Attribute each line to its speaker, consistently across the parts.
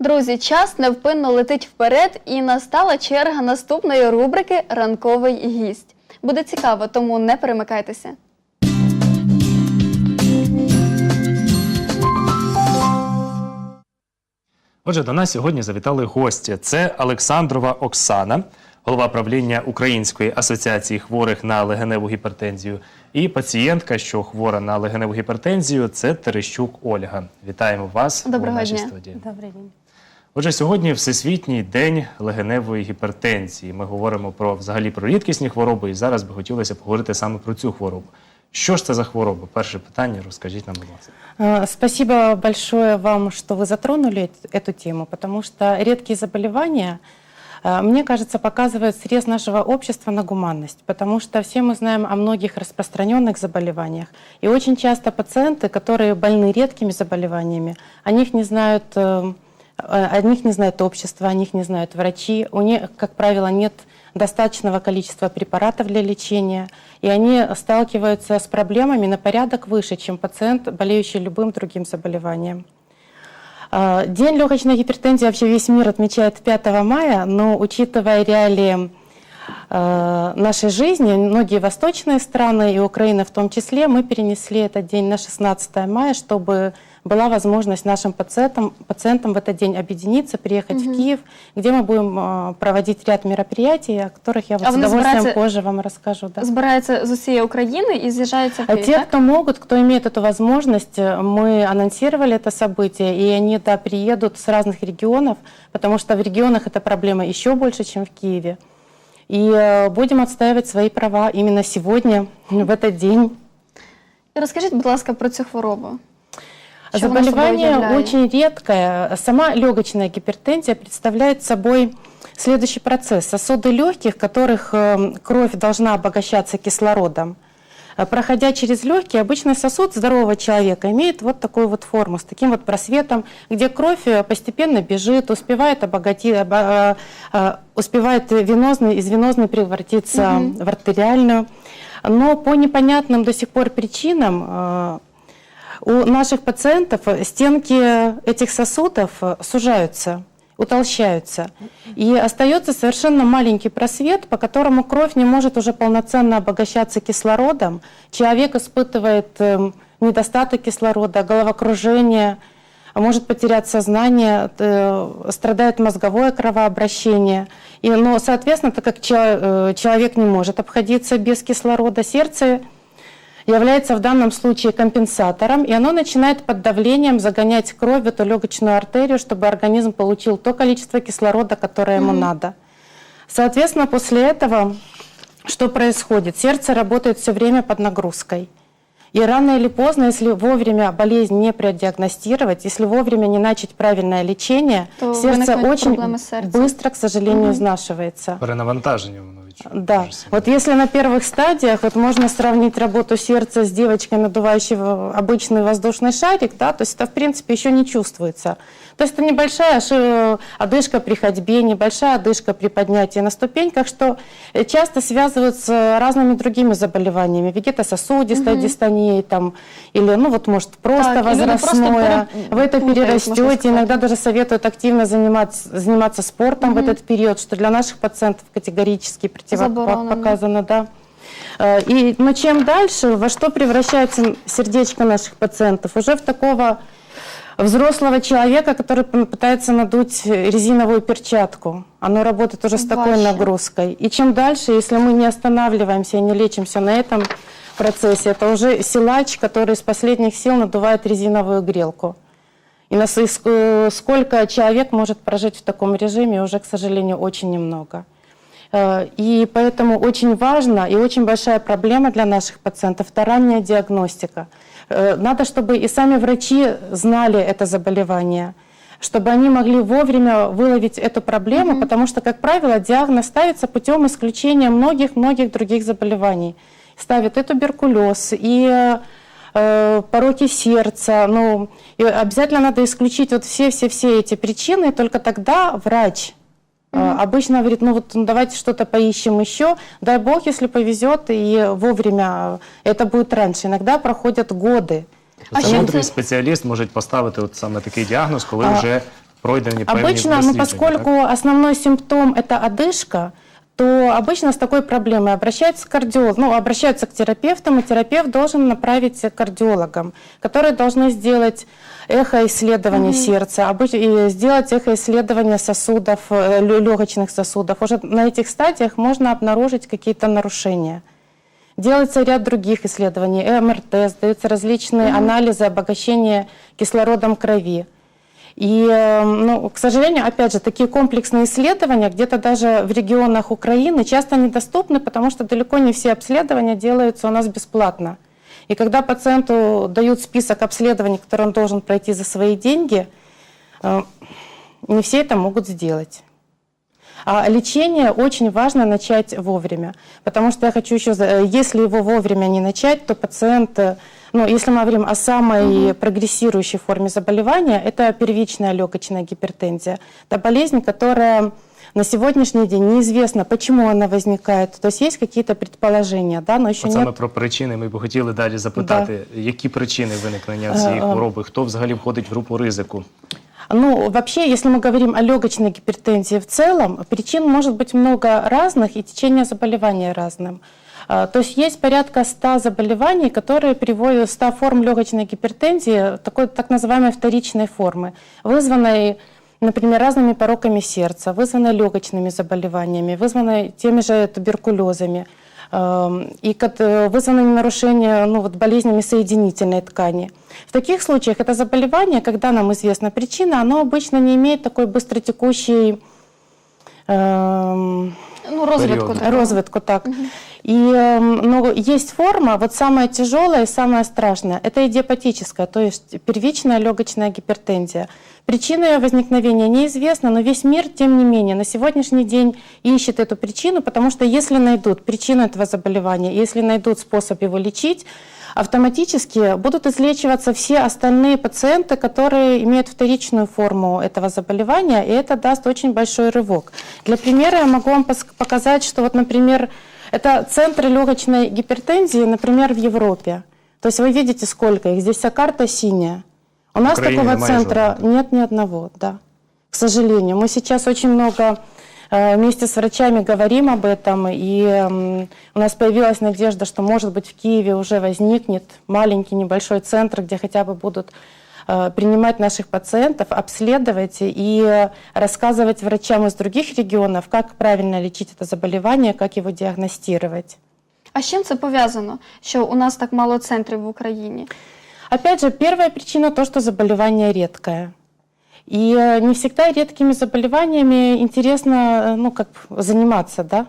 Speaker 1: Друзі, час невпинно летить вперед, і настала черга наступної рубрики Ранковий гість. Буде цікаво, тому не перемикайтеся.
Speaker 2: Отже, до нас сьогодні завітали гості. Це Олександрова Оксана, голова правління Української асоціації хворих на легеневу гіпертензію, і пацієнтка, що хвора на легеневу гіпертензію, це Терещук Ольга. Вітаємо вас
Speaker 1: Доброго
Speaker 2: у нашій
Speaker 1: дня.
Speaker 2: студії.
Speaker 3: Добрий день.
Speaker 2: Отже, сьогодні Всесвітній день легеневої гіпертензії. Ми говоримо про взагалі про рідкісні хвороби, і зараз би хотілося поговорити саме про цю хворобу. Що ж це за хвороба? Перше питання, розкажіть нам, будь ласка.
Speaker 3: Э, Спасибо большое вам, что вы затронули эт- эту тему, потому что редкие заболевания, э, мне кажется, показывают срез нашего общества на гуманность, потому что все мы знаем о многих распространенных заболеваниях, и очень часто пациенты, которые больны редкими заболеваниями, о них не знают, э, э, о них не знает общество, о них не знают врачи, у них, как правило, нет достаточного количества препаратов для лечения, и они сталкиваются с проблемами на порядок выше, чем пациент, болеющий любым другим заболеванием. А, День легочной гипертензии вообще весь мир отмечает 5 мая, но учитывая реалии э, нашей жизни, многие восточные страны и Украина в том числе, мы перенесли этот день на 16 мая, чтобы была возможность нашим пациентам, пациентам в этот день объединиться, приехать в Киев, где мы будем э, проводить ряд мероприятий, о которых я вот
Speaker 1: А
Speaker 3: с
Speaker 1: вы
Speaker 3: удовольствием
Speaker 1: называете-
Speaker 3: позже вам расскажу. да.
Speaker 1: Збирається з усієї України і з'їжджається в
Speaker 3: А
Speaker 1: Київ,
Speaker 3: те,
Speaker 1: так?
Speaker 3: кто могут, кто имеет эту возможность, э, мы анонсировали это событие, и они да, приедут с разных регионов, потому что в регионах эта проблема еще больше, чем в Киеве. И э, будем отстаивать свои права именно сегодня, в этот день.
Speaker 1: І розкажіть, будь ласка, про цю хворобу. Собою
Speaker 3: Заболевание очень редкое. Сама легочная гипертензия представляет собой следующий процесс. Сосуды легких, в которых э, кровь должна обогащаться кислородом, э, проходя через легкие, обычный сосуд здорового человека имеет вот такую вот форму, с таким вот просветом, где кровь э, постепенно бежит, успевает обогатить, обо- успевает венозный, из венозной превратиться
Speaker 1: Мгм.
Speaker 3: в артериальную. Но по непонятным до сих пор причинам у наших пациентов стенки этих сосудов э, сужаются, утолщаются. И остается совершенно маленький просвет, по которому кровь не может уже полноценно обогащаться кислородом. Человек испытывает эм, недостаток кислорода, головокружение, а может потерять сознание, э, страдает мозговое кровообращение. И, но, соответственно, так как чел- э, человек не может обходиться без кислорода, сердце является в данном случае компенсатором, и оно начинает под давлением загонять кровь в эту легочную артерию, чтобы организм получил то количество кислорода, которое ему надо. Соответственно, после этого что происходит? Сердце работает все время под нагрузкой. И рано или поздно, если вовремя болезнь не продиагностировать, если вовремя не начать правильное лечение,
Speaker 1: То
Speaker 3: сердце очень быстро, к сожалению, изнашивается.
Speaker 2: Перенавантаження відчуває.
Speaker 3: Да, вот если на первых стадиях, вот можно сравнить работу сердца с девочкой, надувающей обычный воздушный шарик, да, то есть это в принципе еще не чувствуется. То есть это небольшая ши- одышка при ходьбе, небольшая одышка при поднятии на ступеньках, что э, часто связывают с разными другими заболеваниями, вегетососудистой дистонией там, или, ну вот может просто
Speaker 1: Так, люди просто
Speaker 3: возрастное.
Speaker 1: пере-
Speaker 3: Вы это перерастете, иногда даже советуют активно заниматься, заниматься спортом в этот период, что для наших пациентов категорически
Speaker 1: Заборонено.
Speaker 3: противопоказано, да. Э, И, но чем дальше, во что превращается сердечко наших пациентов? Уже в такого взрослого человека, который пытается надуть резиновую перчатку. Оно работает уже с такой
Speaker 1: Вообще.
Speaker 3: нагрузкой. И чем дальше, если мы не останавливаемся и не лечимся на этом процессе, это уже силач, который из последних сил надувает резиновую грелку. И нас- сколько человек может прожить в таком режиме, уже, к сожалению, очень немного. Э, И поэтому очень важно и очень большая проблема для наших пациентов – это ранняя диагностика. Э, Надо, чтобы и сами врачи знали это заболевание, чтобы они могли вовремя выявить эту проблему, потому что, как правило, диагноз ставится путем исключения многих-многих других заболеваний. Ставят и туберкулез, и э, пороки сердца. Ну, и обязательно надо исключить вот все-все-все эти причины, и только тогда врач э, обычно говорит, ну вот ну, давайте что-то поищем еще. Дай бог, если повезет, и вовремя э, это будет раньше. Иногда проходят годы.
Speaker 1: А
Speaker 2: Це
Speaker 1: що
Speaker 2: мудрий
Speaker 1: це-
Speaker 2: спеціаліст може поставити от саме такий діагноз, коли
Speaker 3: А,
Speaker 2: вже пройдені певні
Speaker 3: Обычно, ну,
Speaker 2: дослідження,
Speaker 3: поскольку
Speaker 2: так?
Speaker 3: основной симптом это одышка, то обычно с такой проблемой обращаются к кардиологу, ну, обращаются к терапевтам, и терапевт должен направить к кардиологам, которые должны сделать эхоисследование сердца, обыч- и сделать эхоисследование сосудов, э, легочных сосудов. Уже на этих стадиях можно обнаружить какие-то нарушения. Делается ряд других исследований, МРТ, сдаются различные анализы обогащения кислородом крови. И, э, ну, к сожалению, опять же, такие комплексные исследования где-то даже в регионах Украины часто недоступны, потому что далеко не все обследования делаются у нас бесплатно. И когда пациенту дают список обследований, которые он должен пройти за свои деньги, э, не все это могут сделать. А лечение очень важно начать вовремя, потому что я хочу еще, за- э, если его вовремя не начать, то пациент, э, ну, если мы говорим о самой прогрессирующей форме заболевания, это первичная легочная гипертензия. Это болезнь, которая на сегодняшний день неизвестно, почему она возникает. То есть есть какие-то предположения, да, но еще
Speaker 2: От саме
Speaker 3: нет.
Speaker 2: про причини ми б хотіли далі запитати, які причини виникнення цієї
Speaker 3: Е, е.
Speaker 2: хвороби, хто взагалі входить в групу ризику?
Speaker 3: Ну, вообще, если мы говорим о легочной гипертензии в целом, причин может быть много разных, и течение заболевания разным. А, То есть есть порядка 100 заболеваний, которые приводят 100 форм легочной гипертензии, такой так называемой вторичной формы, вызванной, например, разными пороками сердца, вызванной легочными заболеваниями, вызванной теми же туберкулезами, и кот- э, вызванными нарушения, ну, вот, болезнями соединительной ткани. В таких случаях это заболевание, когда нам известна причина, оно обычно не имеет такой быстротекущей эм,
Speaker 1: Ну, розвитку.
Speaker 2: Період.
Speaker 1: такого.
Speaker 3: развитку так. И но есть форма, вот самая тяжелая и самая страшная, это идиопатическая, то есть первичная легочная гипертензия. Причина ее возникновения неизвестна, но весь мир, тем не менее, на сегодняшний день ищет эту причину, потому что если найдут причину этого заболевания, если найдут способ его лечить, автоматически будут излечиваться все остальные пациенты, которые имеют вторичную форму этого заболевания, и это даст очень большой рывок. Для примера я могу вам пос- показать, что вот, например, это центры легочной гипертензии, например, в Европе. То есть вы видите, сколько их. Здесь вся карта синяя. У нас
Speaker 2: Украине
Speaker 3: такого центра
Speaker 2: жодного.
Speaker 3: нет ни одного, да. К сожалению. Мы сейчас очень много э, вместе с врачами говорим об этом, и м, у нас появилась надежда, что, может быть, в Киеве уже возникнет маленький небольшой центр, где хотя бы будут принимать наших пациентов, обследовать и э, рассказывать врачам из других регионов, как правильно лечить это заболевание, как его диагностировать.
Speaker 1: А з чим це пов'язано, що у нас так мало центрів в Україні?
Speaker 3: Опять же, первая причина то, что заболевание редкое. И э, не всегда редкими заболеваниями интересно э, ну, как заниматься, да?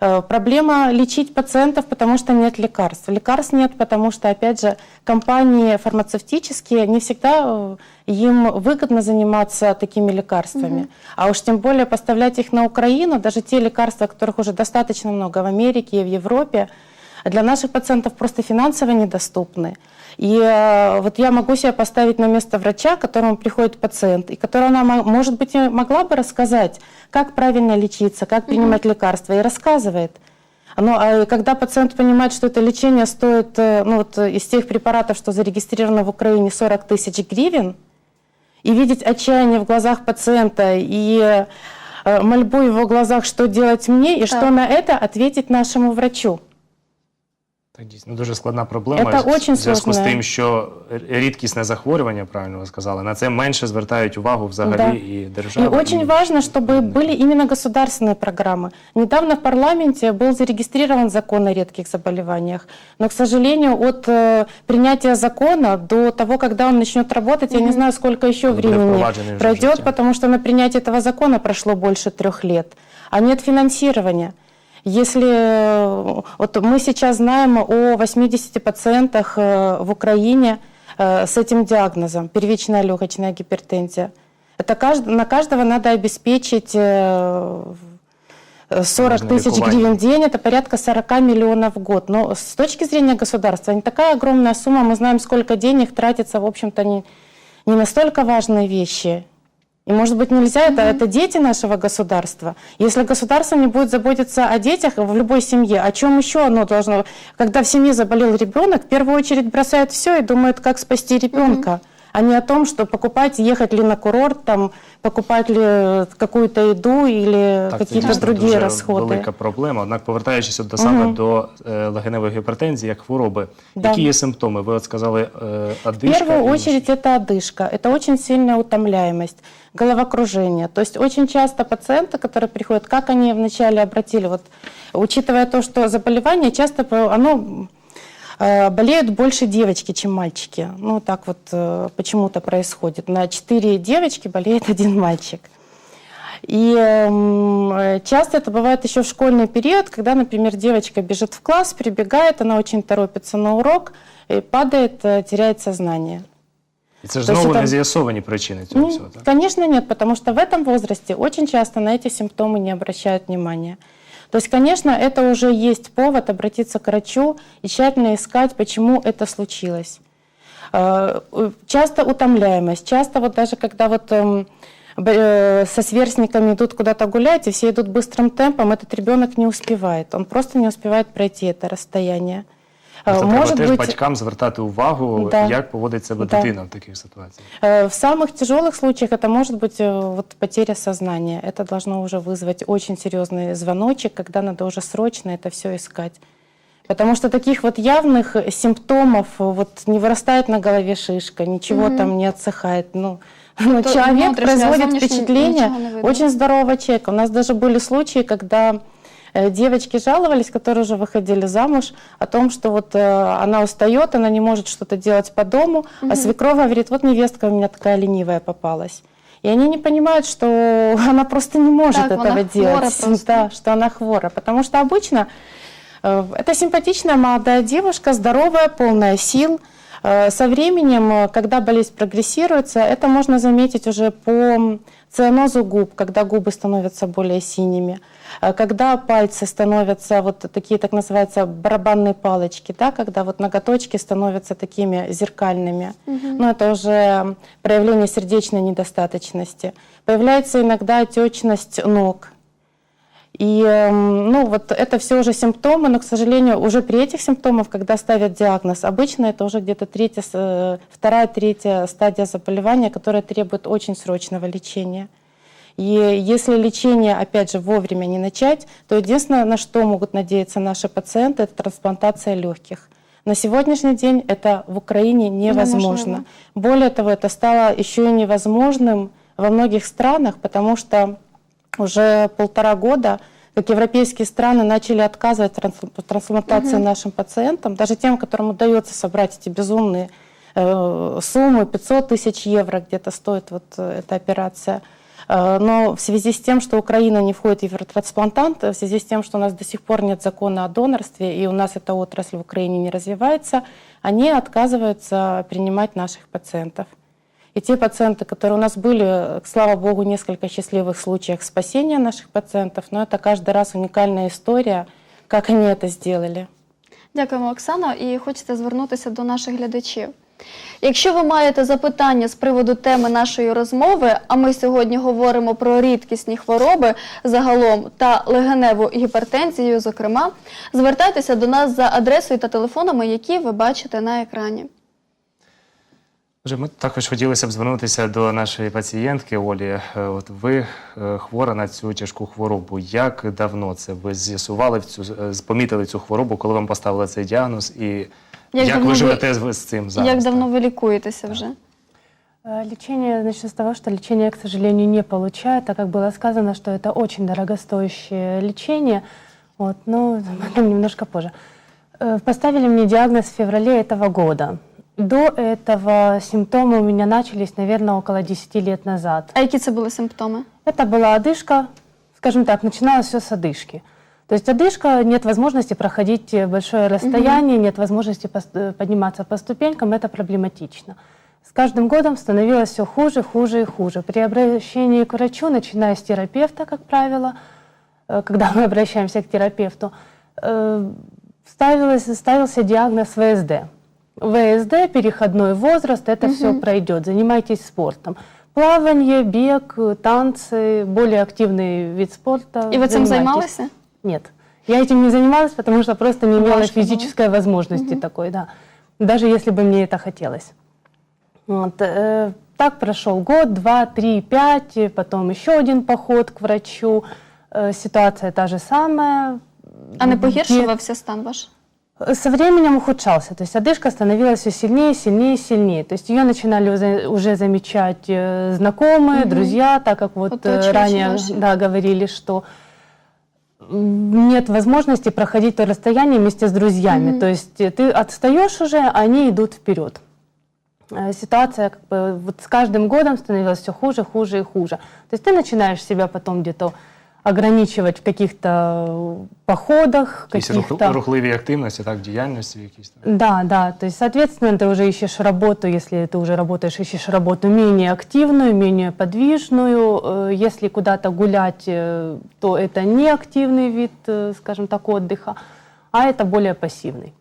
Speaker 3: Э, Проблема лечить пациентов, потому что нет лекарств. Лекарств нет, потому что, опять же, компании фармацевтические не всегда э, им выгодно заниматься такими лекарствами. А уж тем более поставлять их на Украину, даже те лекарства, которых уже достаточно много в Америке и в Европе, для наших пациентов просто финансово недоступны. И э, вот я могу себя поставить на место врача, к которому приходит пациент, и которая она, мо- может быть, могла бы рассказать, как правильно лечиться, как принимать лекарства, и рассказывает. Ну, а когда пациент понимает, что это лечение стоит, э, ну, вот, э, из тех препаратов, что зарегистрировано в Украине, 40 тысяч гривен, и видеть отчаяние в глазах пациента и мольбу в его глазах, что делать мне, и что
Speaker 1: Так.
Speaker 3: на это ответить нашему врачу.
Speaker 2: Так, дійсно, дуже складна проблема.
Speaker 3: Це
Speaker 2: в
Speaker 3: очень
Speaker 2: зв'язку з
Speaker 3: сложне.
Speaker 2: тим, що рідкісне захворювання, правильно ви сказали, на це менше звертають увагу взагалі
Speaker 3: Да.
Speaker 2: і
Speaker 3: И
Speaker 2: держава.
Speaker 3: очень
Speaker 2: і-
Speaker 3: важно, чтобы были именно государственные программы. Недавно в парламенте был зарегистрирован закон о редких заболеваниях, но, к сожалению, от э, принятия закона до того, когда он начнет работать, я не знаю, сколько еще
Speaker 2: Буде
Speaker 3: времени
Speaker 2: впроваджений вже в
Speaker 3: пройдет,
Speaker 2: життя.
Speaker 3: потому что на принятие этого закона прошло больше трех лет, а нет финансирования. Если э, вот мы сейчас знаем о 80 пациентах э, в Украине э, с этим диагнозом первичная легочная гипертензия, это кажд- на каждого надо обеспечить э, в- 40
Speaker 2: Важное
Speaker 3: тысяч гривен в день, это порядка 40 миллионов в год. Но с точки зрения государства не такая огромная сумма, мы знаем, сколько денег тратится, в общем-то, не, не настолько важные вещи. И, может быть, нельзя, это, это дети нашего государства. Если государство не будет заботиться о детях в любой семье, о чем еще оно должно... Когда в семье заболел ребенок, в первую очередь бросают все и думают, как спасти ребенка, а а не о том, что покупать, ехать ли на курорт, там, покупать ли какую-то еду или
Speaker 2: Так, це
Speaker 3: какие-то
Speaker 2: дійсно
Speaker 3: другие
Speaker 2: дуже
Speaker 3: расходы.
Speaker 2: велика проблема. Однак, повертаючись от до саме
Speaker 3: Мгм.
Speaker 2: до е, легеневої гіпертензії як хвороби,
Speaker 3: Да.
Speaker 2: які є симптоми? Ви от сказали е,
Speaker 3: В
Speaker 2: одишка.
Speaker 3: первую
Speaker 2: і
Speaker 3: очередь это одышка, это очень сильная утомляемость, головокружение. То есть очень часто пациенты, которые приходят, как они вначале обратили, вот учитывая то, что заболевание часто по- оно э, болеют больше девочки, чем мальчики. Ну так вот э, почему-то происходит. На 4 девочки болеет один мальчик. И эм, э, часто это бывает еще в школьный период, когда, например, девочка бежит в класс, прибегает, она очень торопится на урок, и падает, э, теряет сознание.
Speaker 2: І це ж
Speaker 3: То
Speaker 2: знову
Speaker 3: это-
Speaker 2: не з'ясовані причини цього
Speaker 3: Ну,
Speaker 2: всього. Так?
Speaker 3: конечно, нет, потому что в этом возрасте очень часто на эти симптомы не обращают внимания. То есть, конечно, это уже есть повод обратиться к врачу и тщательно искать, почему это случилось. Э, Часто утомляемость, часто вот даже когда вот эм, э, со сверстниками идут куда-то гулять, и все идут быстрым темпом, этот ребенок не успевает. Он просто не успевает пройти это расстояние. Э,
Speaker 2: Тобто треба теж батькам звертати увагу,
Speaker 3: Да.
Speaker 2: як поводить себе
Speaker 3: Да.
Speaker 2: дитина в таких ситуаціях.
Speaker 3: Э, В самых тяжелых случаях это может быть э, вот потеря сознания. Это должно уже вызвать очень серьезный звоночек, когда надо уже срочно это все искать. Потому что таких вот явных симптомов, э, вот не вырастает на голове шишка, ничего
Speaker 1: Мгм.
Speaker 3: там не отсыхает. Ну, ну,
Speaker 1: То
Speaker 3: человек
Speaker 1: внутреннее, а
Speaker 3: производит
Speaker 1: внешнее
Speaker 3: впечатление
Speaker 1: ничего не видно.
Speaker 3: очень здорового человека. У нас даже были случаи, когда э, девочки жаловались, которые уже выходили замуж, о том, что вот э, она устает, она не может что-то делать по дому, а свекрова говорит, вот невестка у меня такая ленивая попалась. И они не понимают, что она просто не может
Speaker 1: Так,
Speaker 3: этого делать. Да, что она хвора. Потому что обычно э, это симпатичная молодая девушка, здоровая, полная сил. Э, Со временем, э, когда болезнь прогрессируется, это можно заметить уже по цианозу губ, когда губы становятся более синими, э, когда пальцы становятся вот такие, так называются, барабанные палочки, да, когда вот ноготочки становятся такими зеркальными. Но это уже проявление сердечной недостаточности. Появляется иногда отечность ног, и эм, ну, вот это все уже симптомы, но, к сожалению, уже при этих симптомах, когда ставят диагноз, обычно это уже где-то третья, э, вторая, третья стадия заболевания, которая требует очень срочного лечения. И если лечение, опять же, вовремя не начать, то единственное, на что могут надеяться наши пациенты, это трансплантация легких. На сегодняшний день это в Украине невозможно. Более того, это стало еще и невозможным во многих странах, потому что уже полтора года, как европейские страны начали отказывать в транс- в трансплантации нашим пациентам, даже тем, которым удается собрать эти безумные э, суммы, 500 тысяч евро где-то стоит вот э, эта операция. Э, Но в связи с тем, что Украина не входит в евротрансплантант, в связи с тем, что у нас до сих пор нет закона о донорстве, и у нас эта отрасль в Украине не развивается, они отказываются принимать наших пациентов. И те пациенты, которые у нас были, слава богу, несколько счастливых случаев спасения наших пациентов, но это каждый раз уникальная история, как они это сделали.
Speaker 1: Дякуємо, Оксано. І хочете звернутися до наших глядачів. Якщо ви маєте запитання з приводу теми нашої розмови, а ми сьогодні говоримо про рідкісні хвороби загалом та легеневу гіпертензію, зокрема, звертайтеся до нас за адресою та телефонами, які ви бачите на екрані.
Speaker 2: Отже, ми також хотілося б звернутися до нашої пацієнтки Олі. Е, От ви е, хвора на цю тяжку хворобу. Як давно це ви з'ясували в цю е, помітили цю хворобу, коли вам поставили цей діагноз, і як,
Speaker 1: давно
Speaker 2: ви
Speaker 1: ви-
Speaker 2: живете з, з цим зараз?
Speaker 1: Як давно
Speaker 2: так?
Speaker 1: ви лікуєтеся вже?
Speaker 4: Э, Лечение, начну с того, что лечение, я, к сожалению, не получаю, так как было сказано, что это очень дорогостоящее лечение. Вот, но об этом немножко позже. Э, Поставили мне диагноз в феврале этого года. До этого симптомы у меня начались, наверное, около 10 лет назад.
Speaker 1: А які це були симптоми?
Speaker 4: Это была одышка, скажем так, начиналось все с одышки. То есть одышка, нет возможности проходить большое расстояние, нет возможности э, подниматься по ступенькам, это проблематично. С каждым годом становилось все хуже, хуже и хуже. При обращении к врачу, начиная с терапевта, как правило, э, когда мы обращаемся к терапевту, э, ставилось, ставился диагноз ВСД. ВСД, переходной возраст, это все пройдет. Занимайтесь спортом. Плавание, бег, танцы, более активный вид спорта.
Speaker 1: Ви цим
Speaker 4: Занимайтесь.
Speaker 1: займалися?
Speaker 4: Нет. Я этим не занималась, потому что просто не имела
Speaker 1: было.
Speaker 4: физической возможности такой, да. Даже если бы мне это хотелось. Вот, э, так прошел год, два, три, пять, и потом еще один поход к врачу. Э, ситуация та же самая.
Speaker 1: А не погіршувався стан ваш?
Speaker 4: Со временем ухудшался, то есть одышка становилась все сильнее, сильнее, сильнее. То есть ее начинали уже, замечать э, знакомые,
Speaker 1: Мгм.
Speaker 4: друзья, так как вот э,
Speaker 1: Оточуючі
Speaker 4: ранее
Speaker 1: ваші.
Speaker 4: да, говорили, что нет возможности проходить то расстояние вместе с друзьями.
Speaker 1: Мгм.
Speaker 4: То есть э, ты отстаешь уже, а они идут вперед. Э, Ситуация как бы вот с каждым годом становилась все хуже, хуже и хуже. То есть ты начинаешь себя потом где-то ограничивать в каких-то походах,
Speaker 2: Якісь рух-
Speaker 4: каких-то...
Speaker 2: рухливі активності, так, діяльності якісь. там.
Speaker 4: Да, да, то есть, соответственно, ты уже ищешь работу, если ты уже работаешь, ищешь работу менее активную, менее подвижную. Э, Если куда-то гулять, э, то это не активный вид, э, скажем так, отдыха, а это более пассивный.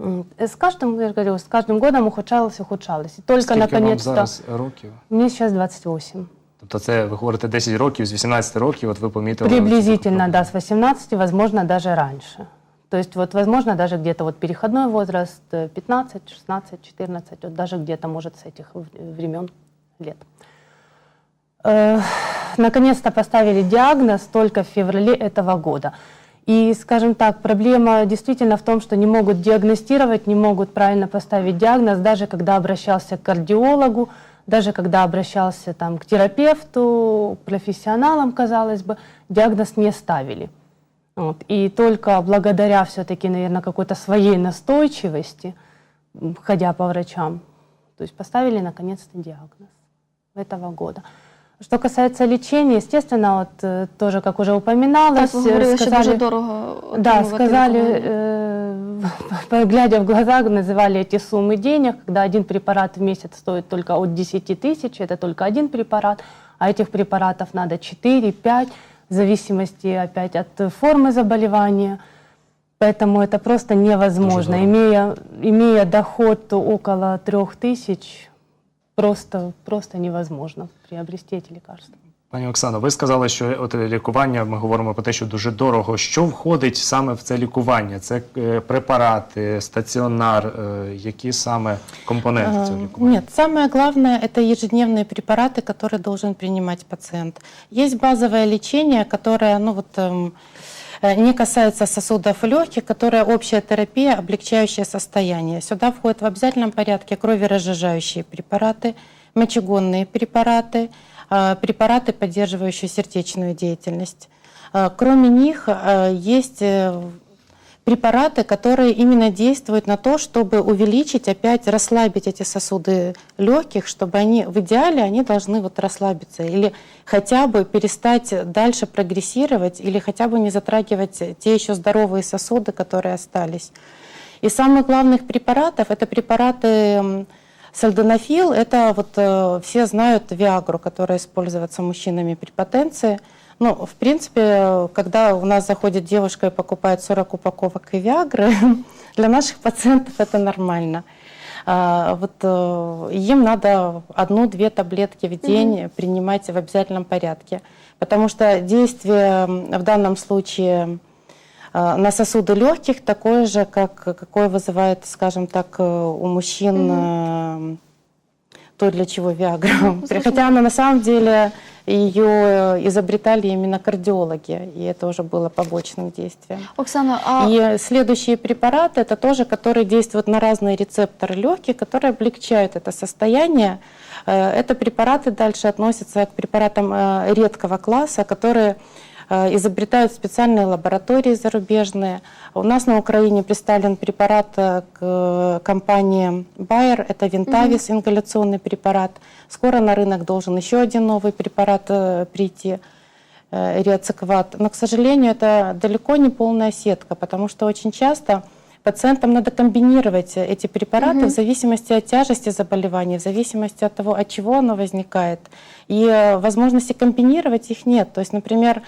Speaker 4: М, э, С каждым, я же говорю, с каждым годом ухудшалось, ухудшалось. И только
Speaker 2: Скільки вам
Speaker 4: наконец-то...
Speaker 2: зараз років?
Speaker 4: Мне сейчас 28.
Speaker 2: Тобто це ви говорите 10 років, з 18 років, от ви помітили.
Speaker 4: Приблизительно,
Speaker 2: таку
Speaker 4: да,
Speaker 2: проблему.
Speaker 4: с 18, возможно, даже раньше. То есть, вот, возможно, даже где-то вот переходной возраст э, 15, 16, 14, вот даже где-то, может, с этих в- времен лет. Э, Наконец-то поставили диагноз только в феврале этого года. И, скажем так, проблема действительно в том, что не могут диагностировать, не могут правильно поставить диагноз, даже когда обращался к кардиологу, даже когда обращался там, к терапевту, профессионалам, казалось бы, диагноз не ставили. Вот. И только благодаря все-таки, наверное, какой-то своей настойчивости, ходя по врачам, то есть поставили наконец-то диагноз этого года. Что касается лечения, естественно, вот э, тоже, как уже упоминалось,
Speaker 1: Так,
Speaker 4: э,
Speaker 1: говорили, дуже
Speaker 4: сказали-
Speaker 1: дорого
Speaker 4: да, сказали, глядя в глаза, называли эти суммы денег, когда один препарат в месяц стоит только от 10 тысяч, это только один препарат, а этих препаратов надо 4-5, в зависимости опять от э, формы заболевания. Поэтому это просто невозможно. Имея, имея доход около 3 тысяч, просто, просто невозможно приобрести эти лекарства.
Speaker 2: Пані Оксано, ви сказали, що от лікування, ми говоримо про те, що дуже дорого. Що входить саме в це лікування? Це е, препарати, стаціонар, е, які саме компоненти цього
Speaker 3: Э,
Speaker 2: лікування?
Speaker 3: Нет, самое главное это ежедневные препараты, которые должен принимать пациент. Есть базовое лечение, которое, ну вот, эм, э, не касается сосудов легких, которое общая терапия, облегчающее состояние. Сюда входят в обязательном порядке кроверазжижающие препараты, мочегонные препараты, э, препараты, поддерживающие сердечную деятельность. Э, Кроме них э, есть э, препараты, которые именно действуют на то, чтобы увеличить, опять расслабить эти сосуды легких, чтобы они в идеале они должны вот расслабиться или хотя бы перестать дальше прогрессировать или хотя бы не затрагивать те еще здоровые сосуды, которые остались. Из самых главных препаратов это препараты сальдонофил, это вот э, все знают Виагру, которая используется мужчинами при потенции. Ну, в принципе, когда у нас заходит девушка и покупает 40 упаковок Виагры, для наших пациентов это нормально. А, вот э, им надо одну-две таблетки в день принимать в обязательном порядке, потому что действие в данном случае на сосуды легких такое же, как какое вызывает, скажем так, э, у мужчин э, то, для чего Виагра. Хотя она на самом деле ее изобретали именно кардиологи, и это уже было побочным действием.
Speaker 1: Оксана, а
Speaker 3: И следующие препараты это тоже, которые действуют на разные рецепторы легких, которые облегчают это состояние. Э, Это препараты дальше относятся к препаратам э, редкого класса, которые э, изобретают специальные лаборатории зарубежные. У нас на Украине представлен препарат э, к э, компании Bayer, это Винтавис, ингаляционный препарат. Скоро на рынок должен еще один новый препарат э, прийти э, реацикват. Но, к сожалению, это далеко не полная сетка, потому что очень часто пациентам надо комбинировать эти препараты
Speaker 1: Мгм.
Speaker 3: в зависимости от тяжести заболевания, в зависимости от того, от чего оно возникает. И э, возможности комбинировать их нет. То есть, например, э,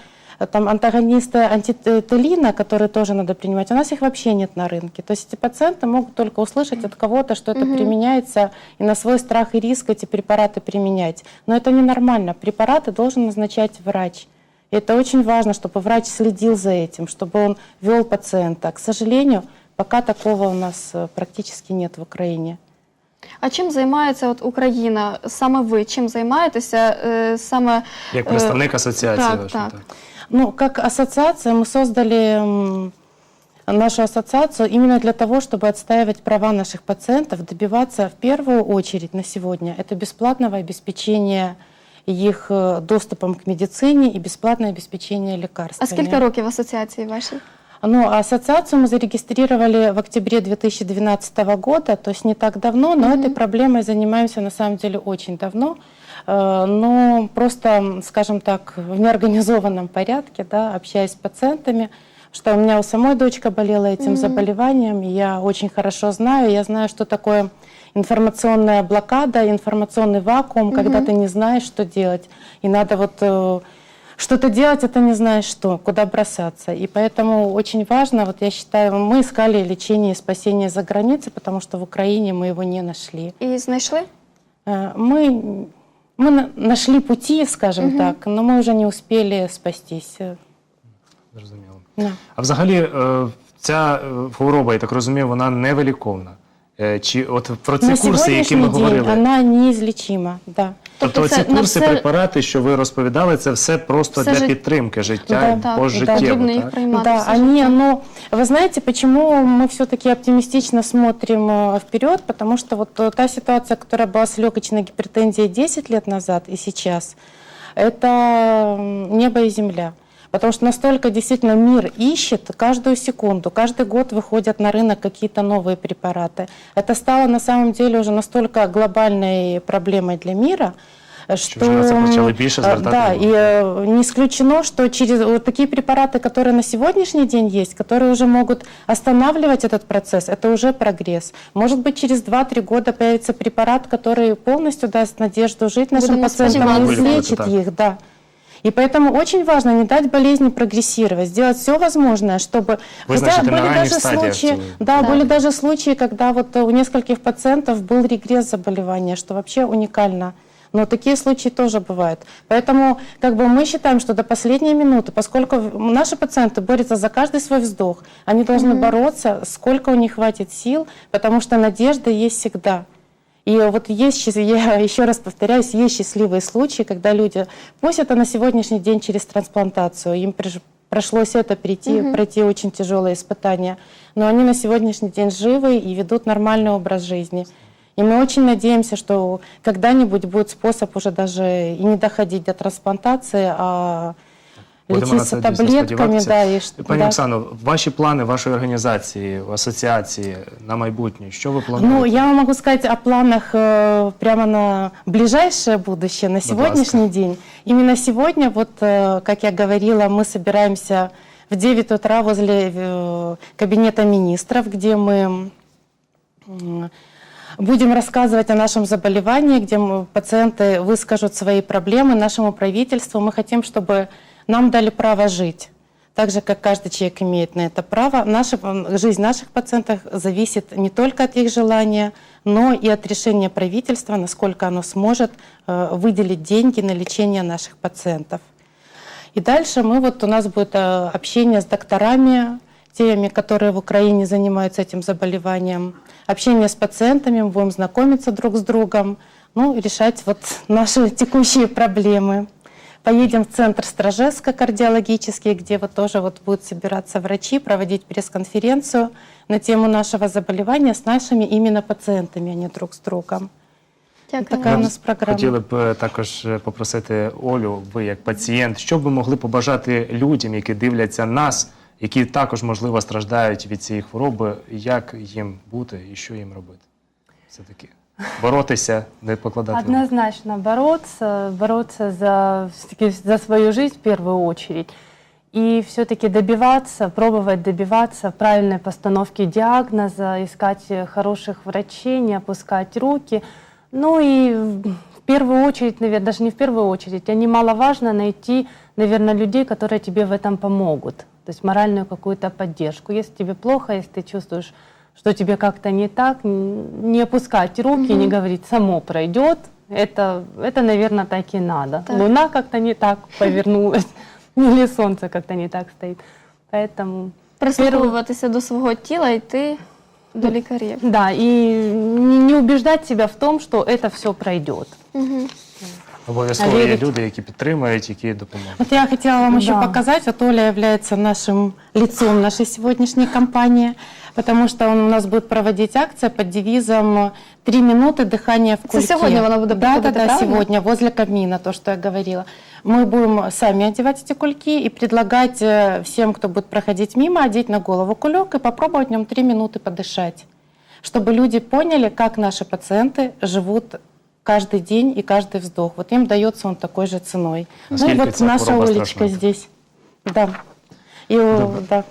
Speaker 3: там антагонисты антителина, которые тоже надо принимать, у нас их вообще нет на рынке. То есть эти пациенты могут только услышать от кого-то, что это
Speaker 1: Мгм.
Speaker 3: применяется, и на свой страх и риск эти препараты применять. Но это ненормально. Препараты должен назначать врач. И это очень важно, чтобы врач следил за этим, чтобы он вел пациента. К сожалению, пока такого у нас э, практически нет в Украине.
Speaker 1: А А чим займається от Україна? Саме ви чим займаєтеся? Е, Саме
Speaker 2: Як
Speaker 1: е,
Speaker 2: представник асоціації
Speaker 1: так,
Speaker 2: вашої,
Speaker 1: так.
Speaker 3: Ну, как ассоциация мы создали м, нашу ассоциацию именно для того, чтобы отстаивать права наших пациентов, добиваться в первую очередь на сегодня это бесплатного обеспечения их э, доступом к медицине и бесплатное обеспечение
Speaker 1: А
Speaker 3: лекарствами.
Speaker 1: скільки років асоціації вашій?
Speaker 3: Ну, ассоциацию мы зарегистрировали в октябре 2012 года, то есть не так давно, но
Speaker 1: Мгм.
Speaker 3: этой проблемой занимаемся на самом деле очень давно. Э, Но просто, м, скажем так, в неорганизованном порядке, да, общаясь с пациентами, что у меня у самой дочка болела этим
Speaker 1: Мгм.
Speaker 3: заболеванием, и я очень хорошо знаю, я знаю, что такое информационная блокада, информационный вакуум, когда
Speaker 1: Мгм.
Speaker 3: ты не знаешь, что делать, и надо вот э, что-то делать, это не знаешь что, куда бросаться. И поэтому очень важно, вот я считаю, мы искали лечение и спасение за границей, потому что в Украине мы его не нашли.
Speaker 1: І знайшли?
Speaker 3: Э, Мы, мы на- нашли пути, скажем
Speaker 1: Мгм.
Speaker 3: так, но мы уже не успели спастись. Э,
Speaker 2: Зрозуміло.
Speaker 3: да.
Speaker 2: А взагалі, е, ця е, хвороба, я так розумію, вона невиліковна. Е, Чи от про ці
Speaker 3: На
Speaker 2: курси, які ми
Speaker 3: сегодняшний день
Speaker 2: говорили,
Speaker 3: она неизлечима, да.
Speaker 2: тобто
Speaker 1: Тобто
Speaker 2: ці
Speaker 1: це на
Speaker 2: курси,
Speaker 1: все-
Speaker 2: препарати, що ви розповідали, це все просто
Speaker 1: Все
Speaker 2: для
Speaker 1: жит-
Speaker 2: підтримки життя
Speaker 3: Да,
Speaker 1: так,
Speaker 2: пожиттєво.
Speaker 1: потрібно їх
Speaker 2: так?
Speaker 1: приймати.
Speaker 3: Да,
Speaker 1: все
Speaker 3: они,
Speaker 1: життя.
Speaker 3: но вы знаете, почему мы все-таки оптимистично смотрим э, вперед? Потому что вот э, та ситуация, которая была с легочной гипертензией 10 лет назад и сейчас, это м, небо и земля. Потому что настолько действительно мир ищет каждую секунду, каждый год выходят на рынок какие-то новые препараты. Это стало на самом деле уже настолько глобальной проблемой для мира, что
Speaker 2: більше
Speaker 3: э, да, и э, не исключено, что через вот такие препараты, которые на сегодняшний день есть, которые уже могут останавливать этот процесс, это уже прогресс. Может быть, через 2-3 года появится препарат, который полностью даст надежду жить нашим
Speaker 1: Будем
Speaker 3: пациентам и излечит их. Да. И поэтому очень важно не дать болезни прогрессировать, сделать все возможное, чтобы...
Speaker 2: Вызначить
Speaker 3: Хотя
Speaker 2: на
Speaker 3: были даже случаи, да,
Speaker 1: Да.
Speaker 3: были даже случаи, когда вот у нескольких пациентов был регресс заболевания, что вообще уникально. Но такие случаи тоже бывают. Поэтому как бы мы считаем, что до последней минуты, поскольку наши пациенты борются за каждый свой вздох, они должны бороться, сколько у них хватит сил, потому что надежда есть всегда. И вот есть, я еще раз повторяюсь, есть счастливые случаи, когда люди, пусть это на сегодняшний день через трансплантацию, им пришлось это прийти, пройти очень тяжелые испытания, но они на сегодняшний день живы и ведут нормальный образ жизни. И мы очень надеемся, что когда-нибудь будет способ уже даже и не доходить до трансплантации, а
Speaker 2: Будемо на
Speaker 3: лечиться
Speaker 2: це дійсно
Speaker 3: таблетками.
Speaker 2: сподіватися.
Speaker 3: Да, и, ш-
Speaker 2: Пані
Speaker 3: да.
Speaker 2: Оксано, ваші плани вашої організації, асоціації на майбутнє, що ви плануєте?
Speaker 3: Ну, я вам могу сказать о планах э, прямо на ближайшее будущее, на сегодняшний день. Именно сегодня, вот, э, как я говорила, мы собираемся в 9 утра возле э, кабинета министров, где мы м, будем рассказывать о нашем заболевании, где мы- пациенты выскажут свои проблемы нашему правительству. Мы хотим, чтобы нам дали право жить. Так же, как каждый человек имеет на это право, наша, жизнь наших пациентов зависит не только от их желания, но и от решения правительства, насколько оно сможет э, выделить деньги на лечение наших пациентов. И дальше мы вот у нас будет э, общение с докторами, теми, которые в Украине занимаются этим заболеванием, общение с пациентами, мы будем знакомиться друг с другом, ну, решать вот наши текущие проблемы. Поедем в центр Стражевска кардиологический, где вот тоже вот будут собираться врачи, проводить пресс-конференцию на тему нашего заболевания с нашими именно пациентами, а не друг с другом.
Speaker 1: Дякую.
Speaker 3: Така у нас програма.
Speaker 2: Хотіли б е, також е, попросити Олю, ви як пацієнт, що б ви могли побажати людям, які дивляться нас, які також можливо страждають від цієї хвороби, як їм бути і що їм робити? Все таки боротися, не покладати. рук.
Speaker 4: Однозначно бороться, бороться за, всё-таки за свою жизнь в первую очередь. И все-таки добиваться, пробовать добиваться правильной постановки диагноза, искать хороших врачей, не опускать руки. Ну и в первую очередь, наверное, даже не в первую очередь, а немаловажно найти, наверное, людей, которые тебе в этом помогут. То есть моральную какую-то поддержку. Если тебе плохо, если ты чувствуешь, что тебе как-то не так, н- не опускать руки, не говорить, само пройдет. Это, это, наверное, так и надо.
Speaker 1: Так.
Speaker 4: Луна как-то не так повернулась, или солнце как-то не так стоит. Поэтому
Speaker 1: Прислуховуватися до свого тіла, йти до лікарів.
Speaker 4: да, и не, не убеждать убеждать себя в том, что это все пройдет.
Speaker 2: Обов'язково
Speaker 3: А
Speaker 2: є
Speaker 3: вірить?
Speaker 2: люди, які підтримують, які допоможуть.
Speaker 3: Вот я хотела вам еще
Speaker 4: Да.
Speaker 3: показать, вот Оля является нашим лицом нашей сегодняшней кампании, потому что он у нас будет проводить акция под девизом «Три минуты дыхания в
Speaker 1: Это
Speaker 3: кульке».
Speaker 1: сегодня она будет
Speaker 3: Да, да,
Speaker 1: проходить,
Speaker 3: да,
Speaker 1: правильно?
Speaker 3: сегодня, возле камина, то, что я говорила. Мы будем сами одевать эти кульки и предлагать э, всем, кто будет проходить мимо, одеть на голову кулек и попробовать в нем три минуты подышать, чтобы люди поняли, как наши пациенты живут каждый день и каждый вздох. Вот им дается он такой же ценой. ну и вот
Speaker 2: ця
Speaker 3: наша
Speaker 2: хвороба
Speaker 3: Олечка
Speaker 2: страшна?
Speaker 3: здесь. Да. И, о, да.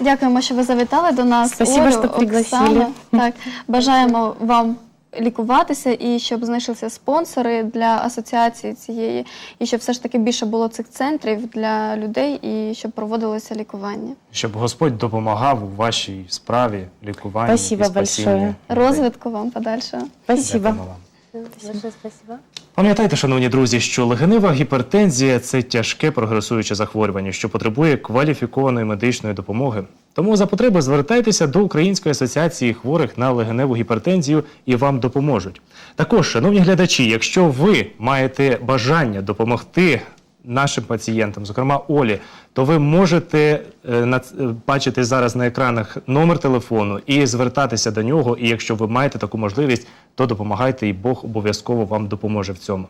Speaker 1: Дякуємо, що ви завітали до нас.
Speaker 3: Спасибо,
Speaker 1: Олю,
Speaker 3: що пригласили.
Speaker 1: Оксана. Так, бажаємо вам лікуватися і щоб знайшлися спонсори для асоціації цієї, і щоб все ж таки більше було цих центрів для людей і щоб проводилося лікування.
Speaker 2: Щоб Господь допомагав у вашій справі, лікуванні
Speaker 3: Спасибо
Speaker 2: і спасінні
Speaker 3: большое.
Speaker 2: людей.
Speaker 1: Розвитку вам подальшого.
Speaker 3: Спасибо.
Speaker 2: Дякуємо вам.
Speaker 4: Большое спасибо.
Speaker 2: Пам'ятайте, шановні друзі, що легенева гіпертензія це тяжке прогресуюче захворювання, що потребує кваліфікованої медичної допомоги. Тому за потреби звертайтеся до Української асоціації хворих на легеневу гіпертензію і вам допоможуть. Також, шановні глядачі, якщо ви маєте бажання допомогти нашим пацієнтам, зокрема Олі, то ви можете е, е, бачити зараз на екранах номер телефону і звертатися до нього. І якщо ви маєте таку можливість, то допомагайте, і Бог обов'язково вам допоможе в цьому.